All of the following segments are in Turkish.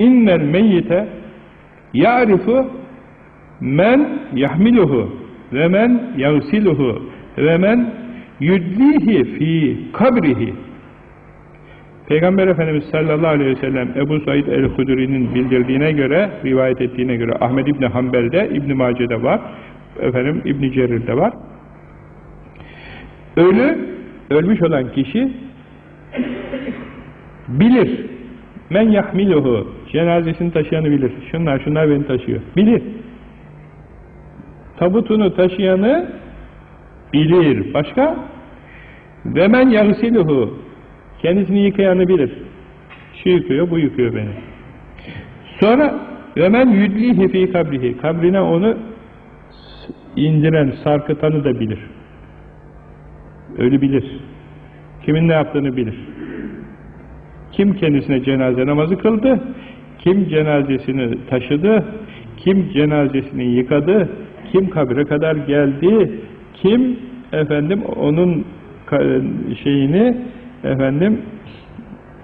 innel meyyite ya'rifu men yahmiluhu ve men yagsiluhu ve men yudlihi fi kabrihi Peygamber Efendimiz sallallahu aleyhi ve sellem Ebu Said el-Hudri'nin bildirdiğine göre, rivayet ettiğine göre Ahmed İbni Hanbel'de, İbn Mace'de var, efendim İbn Cerir'de var. Ölü, ölmüş olan kişi bilir. Men yahmiluhu. Cenazesini taşıyanı bilir. Şunlar, şunlar beni taşıyor. Bilir. Tabutunu taşıyanı bilir. Başka? Ve men yagsiluhu. Kendisini yıkayanı bilir. Şu yıkıyor, bu yıkıyor beni. Sonra ve men yudlihi fi kabrihi. Kabrine onu indiren, sarkıtanı da bilir. Ölü bilir. Kimin ne yaptığını bilir. Kim kendisine cenaze namazı kıldı, kim cenazesini taşıdı, kim cenazesini yıkadı, kim kabre kadar geldi, kim efendim onun şeyini efendim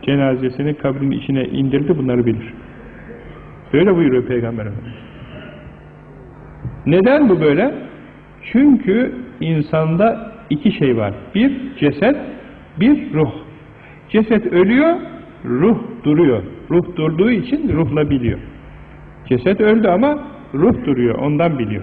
cenazesini kabrin içine indirdi bunları bilir. Böyle buyuruyor Peygamber Efendimiz. Neden bu böyle? Çünkü insanda iki şey var. Bir ceset, bir ruh. Ceset ölüyor, ruh duruyor. Ruh durduğu için ruhla biliyor. Ceset öldü ama ruh duruyor, ondan biliyor.